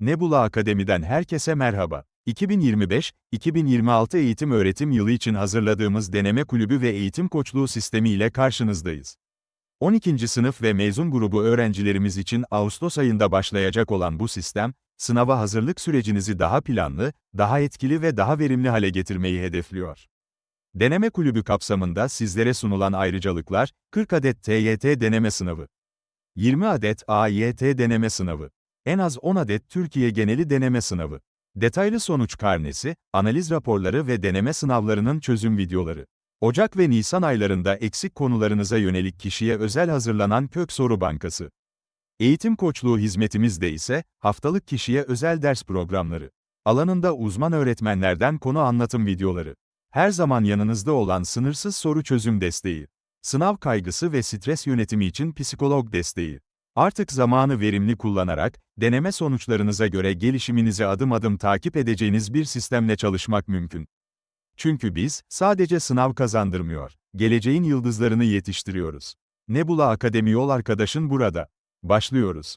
Nebula Akademi'den herkese merhaba. 2025-2026 eğitim öğretim yılı için hazırladığımız deneme kulübü ve eğitim koçluğu sistemi ile karşınızdayız. 12. sınıf ve mezun grubu öğrencilerimiz için Ağustos ayında başlayacak olan bu sistem, sınava hazırlık sürecinizi daha planlı, daha etkili ve daha verimli hale getirmeyi hedefliyor. Deneme kulübü kapsamında sizlere sunulan ayrıcalıklar, 40 adet TYT deneme sınavı, 20 adet AYT deneme sınavı, en az 10 adet Türkiye geneli deneme sınavı, detaylı sonuç karnesi, analiz raporları ve deneme sınavlarının çözüm videoları. Ocak ve Nisan aylarında eksik konularınıza yönelik kişiye özel hazırlanan kök soru bankası. Eğitim koçluğu hizmetimizde ise haftalık kişiye özel ders programları. Alanında uzman öğretmenlerden konu anlatım videoları. Her zaman yanınızda olan sınırsız soru çözüm desteği. Sınav kaygısı ve stres yönetimi için psikolog desteği. Artık zamanı verimli kullanarak, deneme sonuçlarınıza göre gelişiminizi adım adım takip edeceğiniz bir sistemle çalışmak mümkün. Çünkü biz, sadece sınav kazandırmıyor, geleceğin yıldızlarını yetiştiriyoruz. Nebula Akademi yol arkadaşın burada. Başlıyoruz.